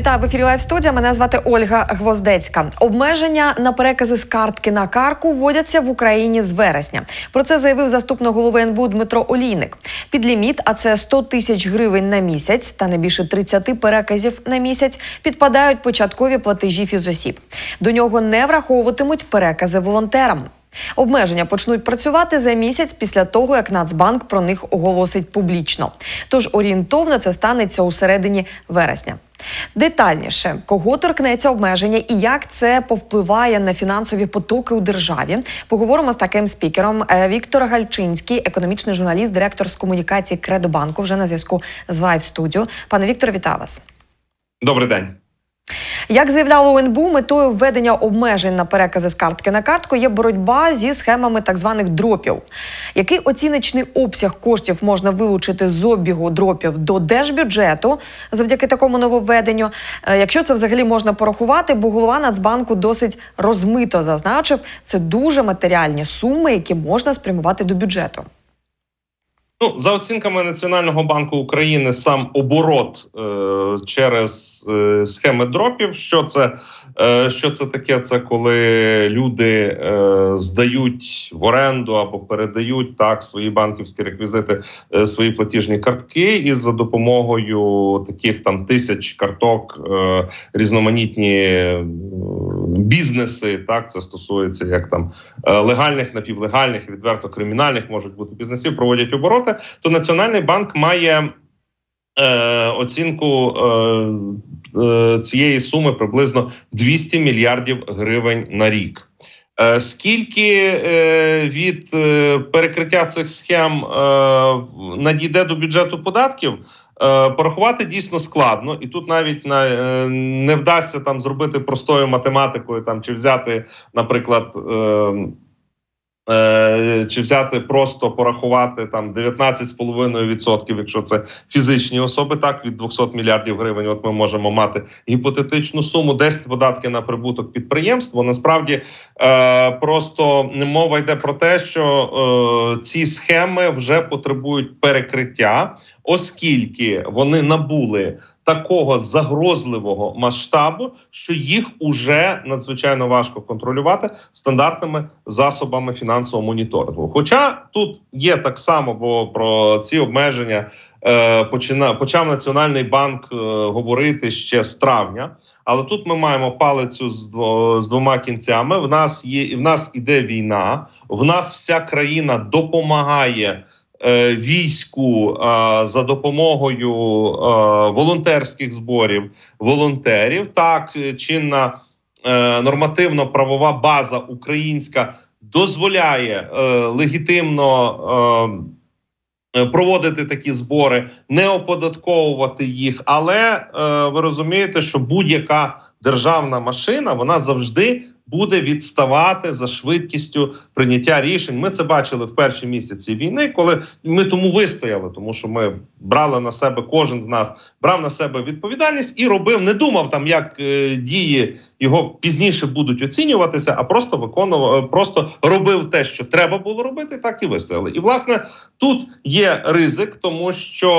Вітаю в ефірі Лайв студія. Мене звати Ольга Гвоздецька. Обмеження на перекази з картки на карку вводяться в Україні з вересня. Про це заявив заступник голови НБУ Дмитро Олійник. Під ліміт, а це 100 тисяч гривень на місяць та не більше 30 переказів на місяць, підпадають початкові платежі фізосіб. До нього не враховуватимуть перекази волонтерам. Обмеження почнуть працювати за місяць після того, як Нацбанк про них оголосить публічно. Тож орієнтовно це станеться у середині вересня. Детальніше, кого торкнеться обмеження і як це повпливає на фінансові потоки у державі, поговоримо з таким спікером. Е, Віктор Гальчинський, економічний журналіст, директор з комунікації Кредобанку, вже на зв'язку з Live Studio. Пане Вікторе, вітаю вас. Добрий день. Як заявляло УНБУ, метою введення обмежень на перекази з картки на картку є боротьба зі схемами так званих дропів. Який оціночний обсяг коштів можна вилучити з обігу дропів до держбюджету завдяки такому нововведенню? Е, Якщо це взагалі можна порахувати, бо голова Нацбанку досить розмито зазначив, це дуже матеріальні суми, які можна спрямувати до бюджету. Ну, за оцінками Національного банку України, сам оборот е, через е, схеми дропів. Що це е, що це таке? Це коли люди е, здають в оренду або передають так свої банківські реквізити, е, свої платіжні картки, і за допомогою таких там тисяч карток е, різноманітні е, бізнеси. Так це стосується як там е, легальних, напівлегальних, відверто кримінальних можуть бути бізнесів, проводять обороти. То Національний банк має е, оцінку е, е, цієї суми приблизно 200 мільярдів гривень на рік. Е, Скільки від перекриття цих схем надійде до бюджету податків? Е, Порахувати дійсно складно, і тут навіть на, е, не вдасться там зробити простою математикою, там чи взяти, наприклад, е, чи взяти просто порахувати там 19,5%, якщо це фізичні особи, так від 200 мільярдів гривень. От ми можемо мати гіпотетичну суму, 10 податки на прибуток підприємства. Насправді е, просто мова йде про те, що е, ці схеми вже потребують перекриття, оскільки вони набули такого загрозливого масштабу, що їх уже надзвичайно важко контролювати стандартними засобами фінансового моніторингу. Хоча тут є так само, бо про ці обмеження е, почина, почав Національний банк е, говорити ще з травня. Але тут ми маємо палицю з, дво, з двома кінцями. В нас є в нас іде війна. В нас вся країна допомагає війську е, за допомогою е, волонтерських зборів волонтерів. Так, е, чинна е, нормативно-правова база українська дозволяє е, легітимно. Е, е, Проводити такі збори, не оподатковувати їх, але е, ви розумієте, що будь-яка державна машина вона завжди буде відставати за швидкістю прийняття рішень. Ми це бачили в перші місяці війни, коли ми тому вистояли, тому що ми брали на себе кожен з нас брав на себе відповідальність і робив, не думав там, як е, дії його пізніше будуть оцінюватися, а просто виконував, е, просто робив те, що треба було робити, так і вистояли. І власне тут є ризик, тому що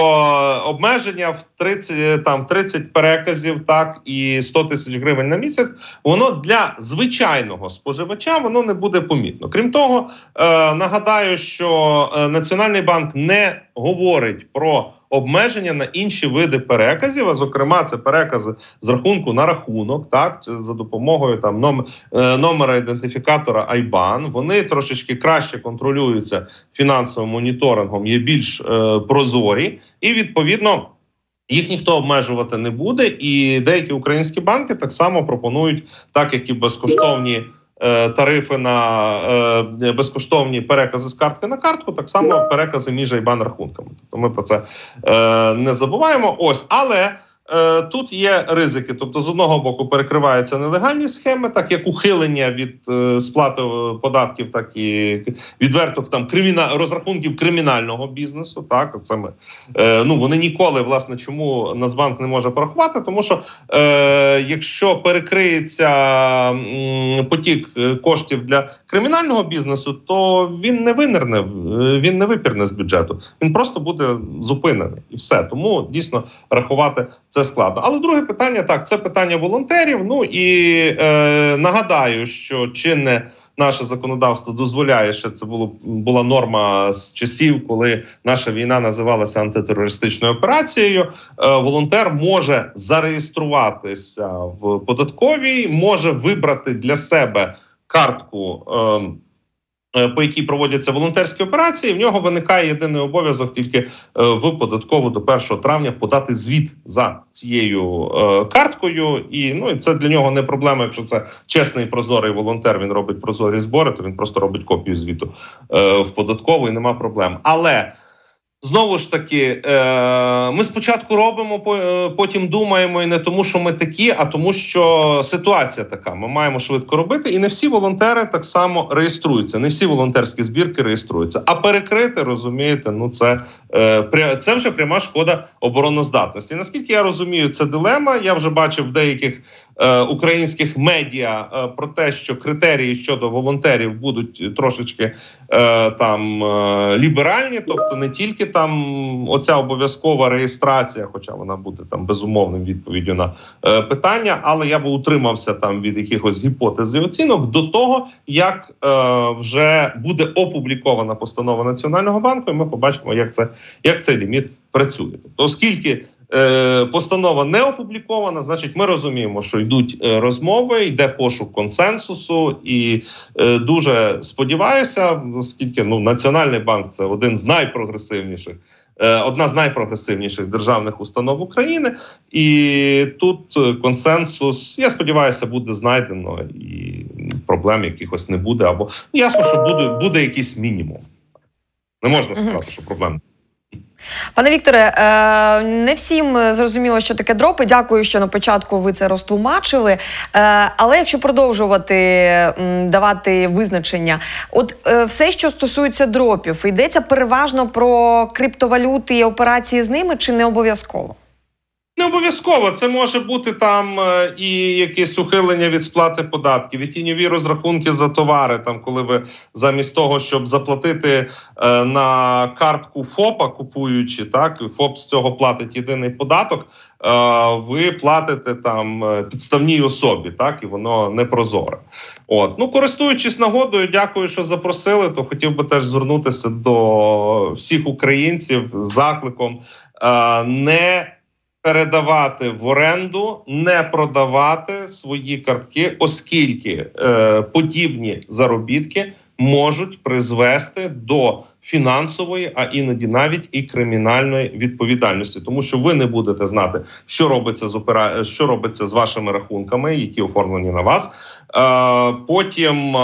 обмеження в 30, там 30 переказів, так і 100 тисяч гривень на місяць, воно для звичайного споживача воно не буде помітно. Крім того, е, нагадаю, що е, Національний банк не говорить про обмеження на інші види переказів. А зокрема, це перекази з рахунку на рахунок, так це за допомогою там ном, е, номера ідентифікатора IBAN. Вони трошечки краще контролюються фінансовим моніторингом, є більш е, прозорі, і відповідно. Їх ніхто обмежувати не буде, і деякі українські банки так само пропонують, так як і безкоштовні тарифи на е, безкоштовні перекази з картки на картку, так само перекази між айбан рахунками. Тобто ми про це е, не забуваємо. Ось, але е, тут є ризики. Тобто, з одного боку, перекриваються нелегальні схеми, так як ухилення від е, сплати е, податків, так і відверто там криміна розрахунків кримінального бізнесу. Так це ми е, ну вони ніколи, власне, чому Нацбанк не може порахувати, тому що е, якщо перекриється потік е, коштів для кримінального бізнесу, то він не винирне, е, він не випірне з бюджету. Він просто буде зупинений і все. Тому дійсно рахувати це це складно. Але друге питання так, це питання волонтерів. Ну і е, нагадаю, що чинне наше законодавство дозволяє, що це було була норма з часів, коли наша війна називалася антитерористичною операцією. Е, волонтер може зареєструватися в податковій, може вибрати для себе картку. Е, по якій проводяться волонтерські операції, в нього виникає єдиний обов'язок тільки е, в податкову до 1 травня подати звіт за цією е, карткою. І ну і це для нього не проблема. Якщо це чесний прозорий волонтер, він робить прозорі збори, то він просто робить копію звіту е, в податкову і нема проблем. Але Знову ж таки, е, ми спочатку робимо, е, потім думаємо, і не тому, що ми такі, а тому, що ситуація така. Ми маємо швидко робити, і не всі волонтери так само реєструються. Не всі волонтерські збірки реєструються. А перекрити, розумієте, ну це, е, це вже пряма шкода обороноздатності. Наскільки я розумію, це дилема. Я вже бачив в деяких українських медіа про те, що критерії щодо волонтерів будуть трошечки там ліберальні, тобто не тільки там оця обов'язкова реєстрація, хоча вона буде там безумовним відповіддю на е, питання, але я би утримався там від якихось гіпотез і оцінок до того, як е, вже буде опублікована постанова Національного банку, і ми побачимо, як це як цей ліміт працює. Тобто, оскільки е, постанова не опублікована, значить, ми розуміємо, що йдуть е, розмови, йде пошук консенсусу, і е, дуже сподіваюся, оскільки ну Національний банк це один з найпрогресивніших. Одна з найпрогресивніших державних установ України, і тут консенсус, я сподіваюся, буде знайдено, і проблем якихось не буде. Або ну, ясно, що буде, буде якийсь мінімум. Не можна сказати, що проблем Пане Вікторе, е, не всім е, зрозуміло, що таке дропи. Дякую, що на початку ви це розтлумачили. Е, Але якщо продовжувати давати визначення, от все, що стосується дропів, йдеться переважно про криптовалюти і операції з ними, чи не обов'язково? Не обов'язково це може бути там е, і якесь ухилення від сплати податків, і тіньові розрахунки за товари. Там, коли ви замість того, щоб заплатити е, на картку ФОПа, купуючи так, ФОП з цього платить єдиний податок. е, Ви платите там підставній особі, так і воно не прозоре. От ну користуючись нагодою, дякую, що запросили. То хотів би теж звернутися до всіх українців з закликом не передавати в оренду, не продавати свої картки, оскільки е, подібні заробітки можуть призвести до фінансової, а іноді навіть і кримінальної відповідальності, тому що ви не будете знати, що робиться з опера... що робиться з вашими рахунками, які оформлені на вас. Е, потім е,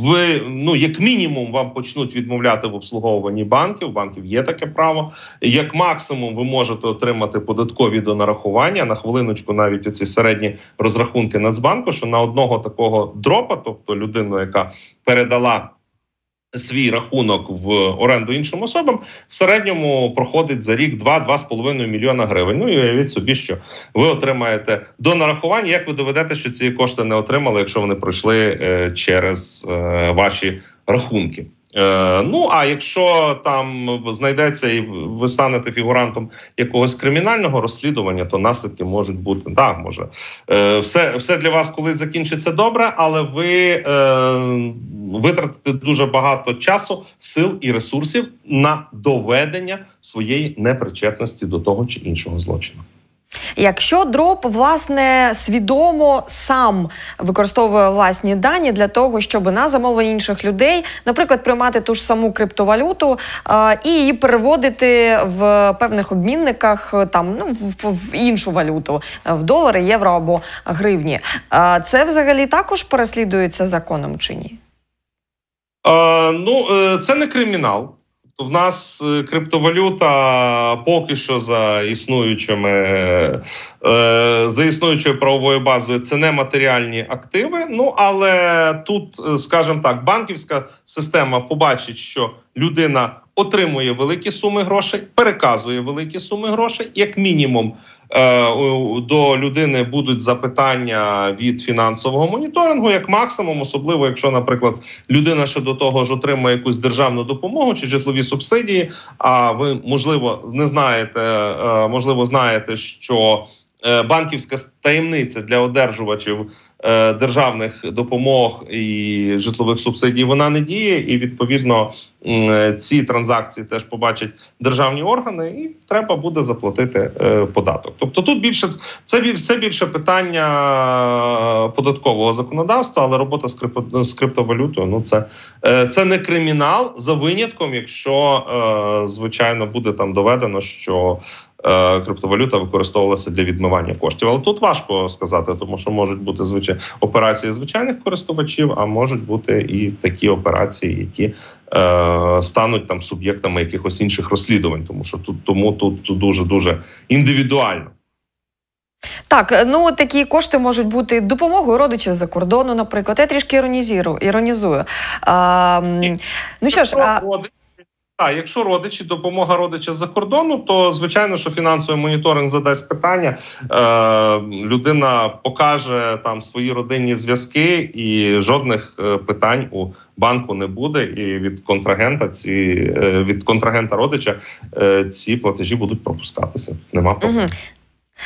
ви ну як мінімум вам почнуть відмовляти в обслуговуванні банків. Банків є таке право. Як максимум, ви можете отримати податкові донарахування на хвилиночку, навіть оці середні розрахунки Нацбанку, що на одного такого дропа, тобто людину, яка передала. Свій рахунок в оренду іншим особам в середньому проходить за рік 2-2,5 мільйона гривень. Ну і уявіть собі, що ви отримаєте до нарахування. Як ви доведете, що ці кошти не отримали, якщо вони пройшли е, через е, ваші рахунки? Е, ну а якщо там знайдеться і ви станете фігурантом якогось кримінального розслідування, то наслідки можуть бути так, може е, все, все для вас колись закінчиться добре, але ви е, витратите дуже багато часу, сил і ресурсів на доведення своєї непричетності до того чи іншого злочину. Якщо дроп власне свідомо сам використовує власні дані для того, щоб на замовлення інших людей, наприклад, приймати ту ж саму криптовалюту е, і її переводити в певних обмінниках, там ну в, в іншу валюту, в долари, євро або гривні, е, це взагалі також переслідується законом чи ні? Ну, е, це не кримінал. Тобто В нас е, криптовалюта поки що за існуючими е, за існуючою правовою базою це не матеріальні активи. Ну але тут, е, скажімо так, банківська система побачить, що людина отримує великі суми грошей, переказує великі суми грошей, як мінімум. Е, до людини будуть запитання від фінансового моніторингу, як максимум, особливо якщо, наприклад, людина ще до того ж отримує якусь державну допомогу чи житлові субсидії. А ви можливо не знаєте, е, можливо, знаєте, що е, банківська таємниця для одержувачів державних допомог і житлових субсидій вона не діє, і відповідно е, ці транзакції теж побачать державні органи, і треба буде заплатити е, податок. Тобто тут більше це біль- більше питання е, податкового законодавства, але робота з, з криптовалютою ну це, е, це не кримінал за винятком, якщо е, звичайно буде там доведено, що е, криптовалюта використовувалася для відмивання коштів. Але тут важко сказати, тому що можуть бути звичай... операції звичайних користувачів, а можуть бути і такі операції, які е, стануть там суб'єктами якихось інших розслідувань, тому що тут тому тут дуже дуже індивідуально. Так, е, ну такі кошти можуть бути допомогою родичів за кордону, наприклад. Я трішки іронізірую. іронізую. А, ну що ж, Якщо а, якщо родичі, допомога родича за кордону, то звичайно, що фінансовий моніторинг задасть питання. Е, людина покаже там свої родинні зв'язки, і жодних е, питань у банку не буде. І від контрагента ці е, від контрагента родича е, ці платежі будуть пропускатися. Нема проблем. Мгм.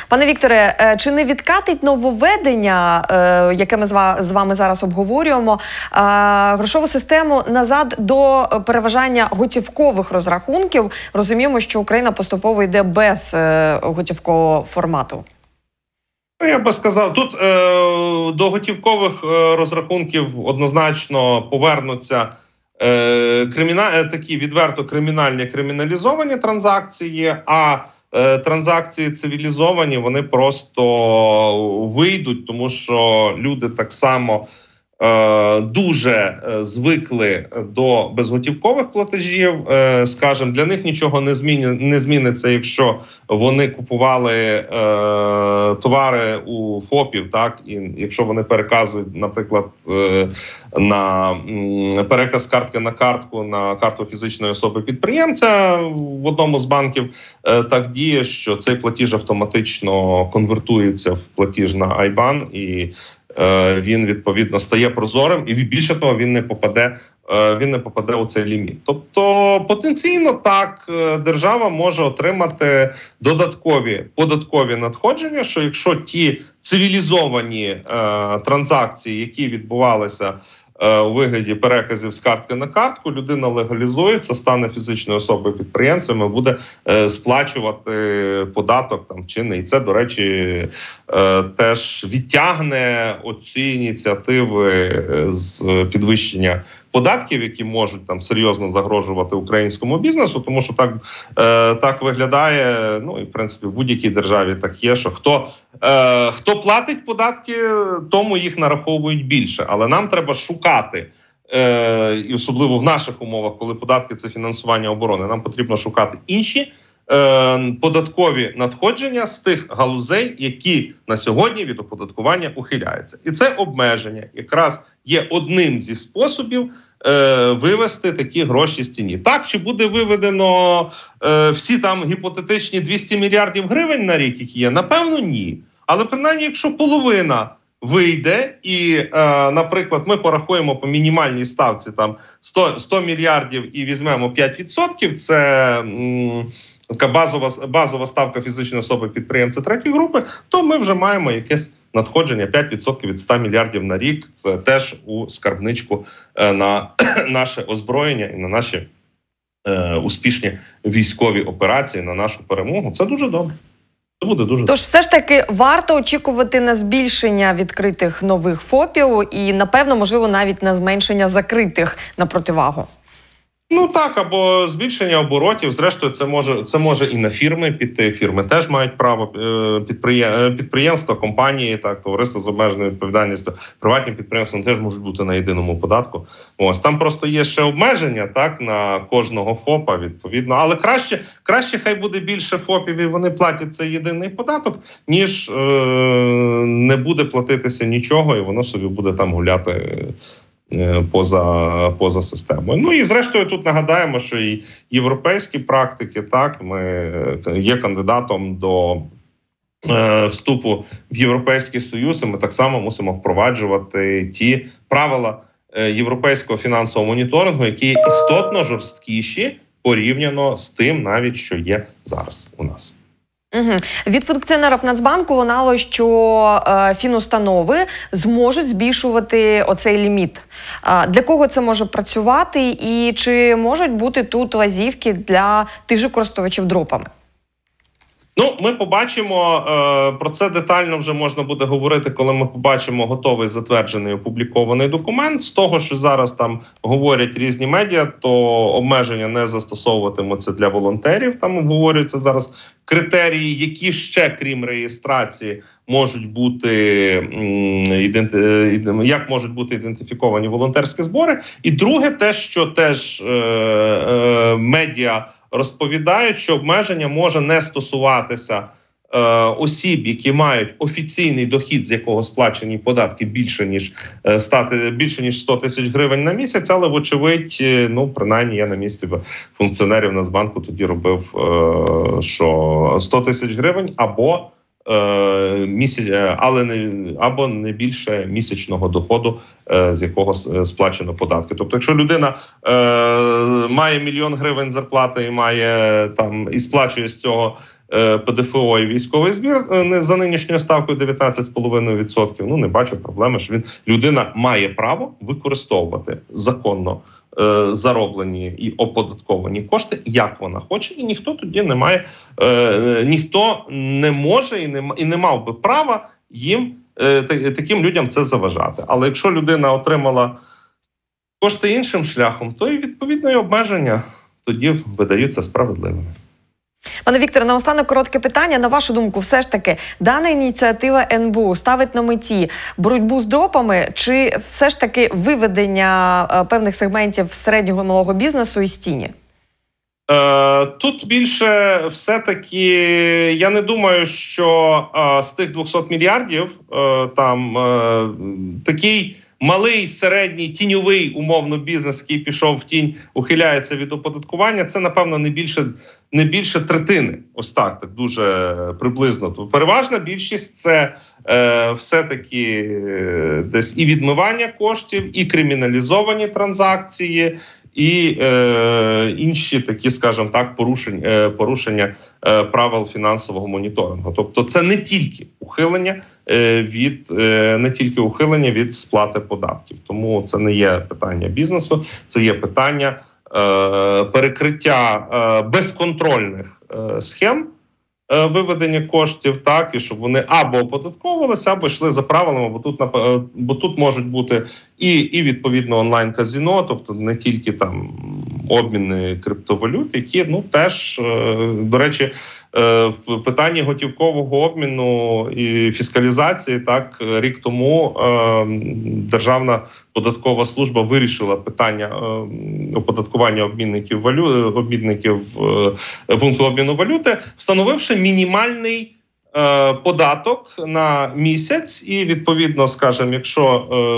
Пане Вікторе, е, чи не відкатить нововведення, е, яке ми з ва- з вами зараз обговорюємо, е, грошову систему назад до переважання готівкових розрахунків? Розуміємо, що Україна поступово йде без готівкового формату. Ну, Я би сказав, тут до готівкових розрахунків однозначно повернуться криміна... такі відверто кримінальні криміналізовані транзакції. А транзакції цивілізовані вони просто вийдуть, тому що люди так само. Е, Дуже е, звикли до безготівкових платежів. Е, Скажем, для них нічого не зміни не зміниться, якщо вони купували товари у ФОПів, так і якщо вони переказують, наприклад, на переказ картки на картку на карту фізичної особи підприємця в одному з банків, так діє, що цей платіж автоматично конвертується в платіж на IBAN і. Е, Він відповідно стає прозорим, і більше того, він не попаде. е, Він не попаде у цей ліміт. Тобто потенційно так е, держава може отримати додаткові податкові надходження. Що якщо ті цивілізовані е, транзакції, які відбувалися у вигляді переказів з картки на картку, людина легалізується, стане фізичною особою підприємцем і буде е, сплачувати податок там чи не. І це, до речі, е, теж відтягне оці ініціативи е, з підвищення податків, які можуть там серйозно загрожувати українському бізнесу, тому що так, е, так виглядає. Ну і в принципі в будь-якій державі так є. Що хто, е, хто платить податки, тому їх нараховують більше. Але нам треба шукати. Е, і особливо в наших умовах, коли податки це фінансування оборони, нам потрібно шукати інші податкові надходження з тих галузей, які на сьогодні від оподаткування ухиляються, і це обмеження якраз є одним зі способів е, вивести такі гроші з тіні. Так чи буде виведено е, всі там гіпотетичні 200 мільярдів гривень на рік, які є? Напевно, ні. Але принаймні, якщо половина вийде, і, е, наприклад, ми порахуємо по мінімальній ставці там 100, 100 мільярдів і візьмемо 5%, це м, така базова базова ставка фізичної особи підприємця третьої групи, то ми вже маємо якесь надходження 5% від 100 мільярдів на рік. Це теж у скарбничку е, на наше озброєння і на наші е, успішні військові операції, на нашу перемогу. Це дуже добре. Це буде дуже Тож, все ж таки варто очікувати на збільшення відкритих нових ФОПів і, напевно, можливо, навіть на зменшення закритих на противагу. Ну так, або збільшення оборотів. Зрештою, це може це може і на фірми піти. Фірми теж мають право е, е, підприємства, компанії, так товариства з обмеженою відповідальністю, приватні підприємства теж можуть бути на єдиному податку. Ось там просто є ще обмеження так на кожного ФОПа. Відповідно, але краще краще хай буде більше ФОПів, і вони платять цей єдиний податок, ніж е, не буде платитися нічого, і воно собі буде там гуляти. Е, Поза поза системою. Ну і зрештою тут нагадаємо, що і європейські практики так ми е, є кандидатом до е, вступу в Європейський Союз, і ми так само мусимо впроваджувати ті правила європейського фінансового моніторингу, які істотно жорсткіші порівняно з тим, навіть що є зараз у нас. Угу. Від функціонерів Нацбанку лунало, що е, фінустанови зможуть збільшувати оцей ліміт. Е, для кого це може працювати, і чи можуть бути тут лазівки для тих же користувачів дропами? Ну, ми побачимо е, про це детально вже можна буде говорити, коли ми побачимо готовий затверджений опублікований документ. З того, що зараз там говорять різні медіа, то обмеження не застосовуватимуться для волонтерів. Там обговорюються зараз критерії, які ще крім реєстрації можуть бути е, як можуть бути ідентифіковані волонтерські збори. І друге, те, що теж е, е, медіа розповідають, що обмеження може не стосуватися е, осіб, які мають офіційний дохід, з якого сплачені податки більше ніж е, стати більше ніж 100 тисяч гривень на місяць. Але вочевидь, е, ну принаймні я на місці функціонерів Нацбанку тоді робив, е, що 100 тисяч гривень або місяць, е, але не або не більше місячного доходу, е, з якого е, сплачено податки. Тобто, якщо людина е, має мільйон гривень зарплати і має там і сплачує з цього. е, ПДФО і військовий збір е, за нинішньою ставкою 19,5%, Ну не бачу проблеми, що він людина має право використовувати законно е, зароблені і оподатковані кошти, як вона хоче, і ніхто тоді не має, е, е, ніхто не може і не і не мав би права їм е, таким людям це заважати. Але якщо людина отримала кошти іншим шляхом, то і відповідно і обмеження тоді видаються справедливими. Пане Вікторе, наостанок коротке питання. На вашу думку, все ж таки, дана ініціатива НБУ ставить на меті боротьбу з дропами, чи все ж таки виведення е, певних сегментів середнього і малого бізнесу із тіні? Е, Тут більше все-таки я не думаю, що е, з тих 200 мільярдів там такий малий середній тіньовий умовно бізнес, який пішов в тінь, ухиляється від оподаткування. Це напевно не більше не більше третини. Ось так, так дуже приблизно. То переважна більшість це е, все-таки е, десь і відмивання коштів, і криміналізовані транзакції і е, інші такі, скажімо так, порушень, е, порушення е, правил фінансового моніторингу. Тобто, це не тільки ухилення е, від е, не тільки ухилення від сплати податків. Тому це не є питання бізнесу, це є питання е, перекриття е, безконтрольних е, схем. е, Виведення коштів так, і щоб вони або оподатковувалися, або йшли за правилами, бо тут е, бо тут можуть бути і, і відповідно онлайн казіно, тобто не тільки там обміни криптовалют, які ну теж е, до речі. е, В питанні готівкового обміну і фіскалізації, так рік тому е, Державна податкова служба вирішила питання оподаткування обмінників валю обмінників пункту обміну валюти, встановивши мінімальний податок на місяць, і відповідно, скажімо, якщо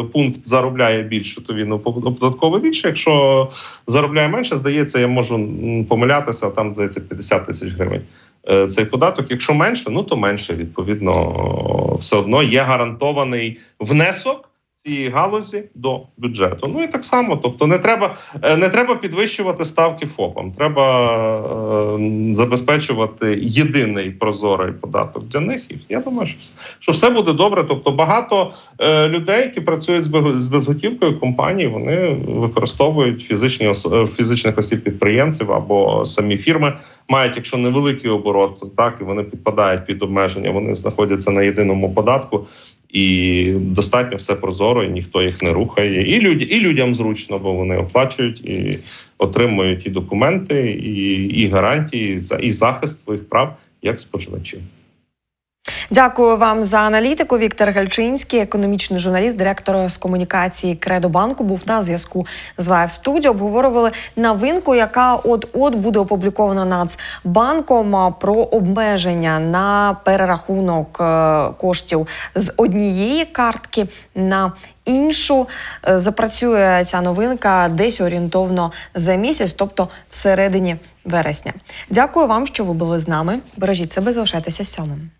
е, пункт заробляє більше, то він опо- оподатковує більше. Якщо заробляє менше, здається, я можу помилятися. Там здається 50 тисяч гривень. е, Цей податок, якщо менше, ну то менше. Відповідно, все одно є гарантований внесок цієї галузі до бюджету. Ну і так само, тобто, не треба е, не треба підвищувати ставки ФОПам. Треба е, забезпечувати єдиний прозорий податок для них. І я думаю, що все, що все буде добре. Тобто, багато е, людей, які працюють з безготівкою компаній, вони використовують фізичні е, фізичних осіб підприємців або самі фірми мають, якщо невеликий оборот, так і вони підпадають під обмеження. Вони знаходяться на єдиному податку. І достатньо все прозоро, і ніхто їх не рухає. І люди, і людям зручно, бо вони оплачують і отримують і документи, і, і гарантії, і захист своїх прав як споживачів. Дякую вам за аналітику. Віктор Гальчинський, економічний журналіст, директор з комунікації Кредобанку, був на зв'язку з Live Studio. Обговорювали новинку, яка от от буде опублікована Нацбанком про обмеження на перерахунок е, коштів з однієї картки на. Іншу Е, запрацює ця новинка десь орієнтовно за місяць, тобто всередині вересня. Дякую вам, що ви були з нами. Бережіть себе, залишайтеся сьомим.